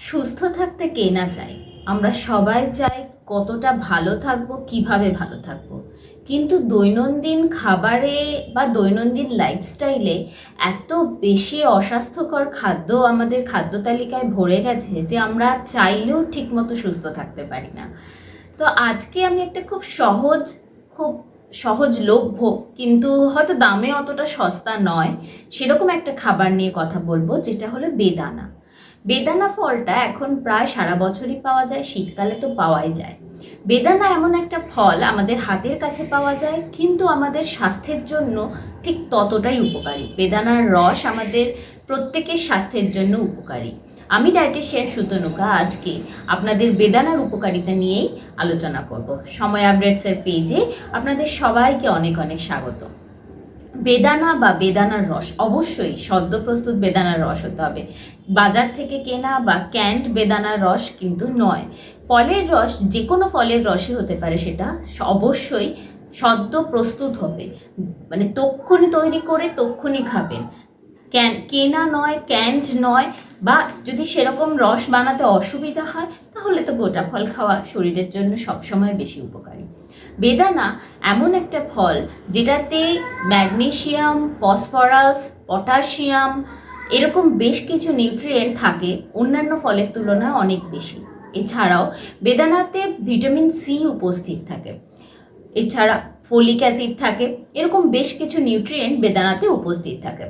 সুস্থ থাকতে কে না চায়? আমরা সবাই চাই কতটা ভালো থাকব, কীভাবে ভালো থাকব। কিন্তু দৈনন্দিন খাবারে বা দৈনন্দিন লাইফস্টাইলে এত বেশি অস্বাস্থ্যকর খাদ্য আমাদের খাদ্য তালিকায় ভরে গেছে যে আমরা চাইলেও ঠিকমতো সুস্থ থাকতে পারি না। তো আজকে আমি একটা খুব সহজ, খুব সহজলভ্য কিন্তু হয়তো দামে অতটা সস্তা নয়, সেরকম একটা খাবার নিয়ে কথা বলব, যেটা হলো বেদানা। বেদানা ফলটা এখন প্রায় সারা বছরই পাওয়া যায়, শীতকালে তো পাওয়াই যায়। বেদানা এমন একটা ফল আমাদের হাতের কাছে পাওয়া যায়, কিন্তু আমাদের স্বাস্থ্যের জন্য ঠিক ততটাই উপকারী। বেদানার রস আমাদের প্রত্যেকের স্বাস্থ্যের জন্য উপকারী। আমি ডায়েটিশিয়ান সুতনুকা, আজকে আপনাদের বেদানার উপকারিতা নিয়েই আলোচনা করব। সময় আপডেটসের পেজে আপনাদের সবাইকে অনেক অনেক স্বাগত। বেদানা বা বেদানার রস, অবশ্যই সদ্য প্রস্তুত বেদানার রস হতে হবে। বাজার থেকে কেনা বা ক্যান্ড বেদানার রস কিন্তু নয়। ফলের রস যে কোনো ফলের রসই হতে পারে সেটা, অবশ্যই সদ্য প্রস্তুত হবে। মানে তক্ষুনি তৈরি করে তক্ষুনি খাবেন। ক্যান কেনা নয় ক্যান্ড নয়, বা যদি সেরকম রস বানাতে অসুবিধা হয়, তাহলে তো গোটা ফল খাওয়া শরীরের জন্য সবসময় বেশি উপকারী। বেদানা এমন একটা ফল যেটাতে ম্যাগনেসিয়াম ফসফরাস, পটাশিয়াম এরকম বেশ কিছু নিউট্রিয়েন্ট থাকে। অন্যান্য ফলের তুলনায় অনেক বেশি। এছাড়াও বেদানাতে ভিটামিন সি উপস্থিত থাকে। এছাড়া ফলিক অ্যাসিড থাকে। এরকম বেশ কিছু নিউট্রিয়েন্ট বেদানাতে উপস্থিত থাকে।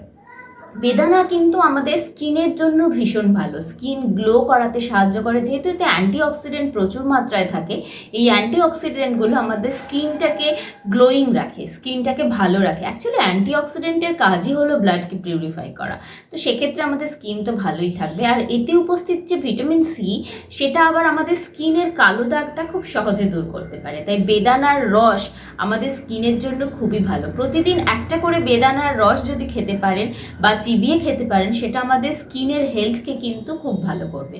বেদানা কিন্তু আমাদের স্কিনের জন্য ভীষণ ভালো। স্কিন গ্লো করাতে সাহায্য করে। যেহেতু এতে অ্যান্টিঅক্সিডেন্ট প্রচুর মাত্রায় থাকে, এই অ্যান্টিঅক্সিডেন্টগুলো আমাদের স্কিনটাকে গ্লোয়িং রাখে, স্কিনটাকে ভালো রাখে। অ্যাকচুয়ালি অ্যান্টিঅক্সিডেন্টের কাজই হলো ব্লাডকে পিউরিফাই করা। তো সেক্ষেত্রে আমাদের স্কিন তো ভালোই থাকবে। আর এতে উপস্থিত যে ভিটামিন সি, সেটা আবার আমাদের স্কিনের কালো দাগটা খুব সহজে দূর করতে পারে। তাই বেদানার রস আমাদের স্কিনের জন্য খুবই ভালো। প্রতিদিন একটা করে বেদানার রস যদি খেতে পারেন বা চিবিয়ে খেতে পারেন, সেটা আমাদের স্কিনের হেলথকে কিন্তু খুব ভালো করবে।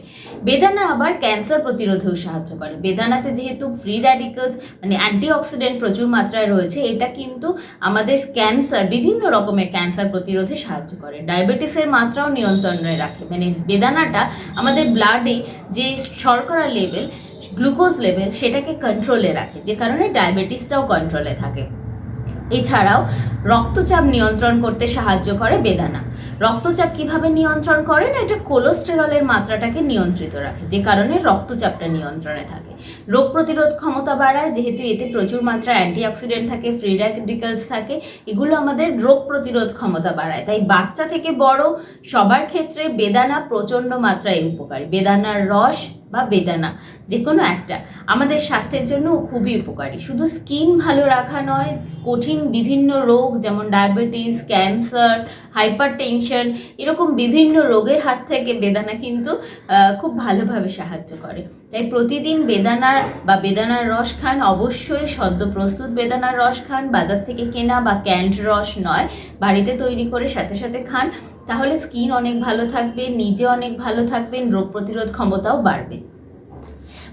বেদানা আবার ক্যান্সার প্রতিরোধেও সাহায্য করে। বেদানাতে যেহেতু ফ্রি র্যাডিকালস মানে অ্যান্টিঅক্সিডেন্ট প্রচুর মাত্রায় রয়েছে, এটা কিন্তু আমাদের ক্যান্সার বিভিন্ন রকমের ক্যান্সার প্রতিরোধে সাহায্য করে। ডায়াবেটিসের মাত্রাও নিয়ন্ত্রণে রাখে। মানে বেদানাটা আমাদের ব্লাডে যে শর্করা লেভেল গ্লুকোজ লেভেল সেটাকে কন্ট্রোলে রাখে, যে কারণে ডায়াবেটিসটাও কন্ট্রোলে থাকে। এছাড়াও রক্তচাপ নিয়ন্ত্রণ করতে সাহায্য করে বেদানা। রক্তচাপ কীভাবে নিয়ন্ত্রণ করে না, এটা কোলেস্টেরলের মাত্রাটাকে নিয়ন্ত্রিত রাখে, যে কারণে রক্তচাপটা নিয়ন্ত্রণে থাকে। রোগ প্রতিরোধ ক্ষমতা বাড়ায়, যেহেতু এতে প্রচুর মাত্রা অ্যান্টিঅক্সিডেন্ট থাকে ফ্রি র্যাডিক্যালস থাকে, এগুলো আমাদের রোগ প্রতিরোধ ক্ষমতা বাড়ায়। তাই বাচ্চা থেকে বড় সবার ক্ষেত্রে বেদানা প্রচণ্ড মাত্রায় উপকারী। বেদানার রস বা বেদানা যে কোনো একটা, আমাদের স্বাস্থ্যের জন্য খুবই উপকারী। শুধু স্কিন ভালো রাখা নয়, কঠিন বিভিন্ন রোগ যেমন ডায়াবেটিস, ক্যান্সার হাইপার টেনশন এরকম বিভিন্ন রোগের হাত থেকে বেদানা কিন্তু খুব ভালোভাবে সাহায্য করে। তাই প্রতিদিন বেদানার বা বেদানার রস খান, অবশ্যই সদ্য প্রস্তুত বেদানার রস খান, বাজার থেকে কেনা বা ক্যান্ড রস নয়, বাড়িতে তৈরি করে সাথে সাথে খান। তাহলে স্কিন অনেক ভালো থাকবে, নিজে অনেক ভালো থাকবেন, রোগ প্রতিরোধ ক্ষমতাও বাড়বে।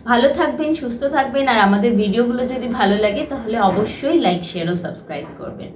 ভালো থাকবেন, সুস্থ থাকবেন, আর আমাদের ভিডিওগুলো যদি ভালো লাগে তাহলে অবশ্যই লাইক শেয়ার ও সাবস্ক্রাইব করবেন।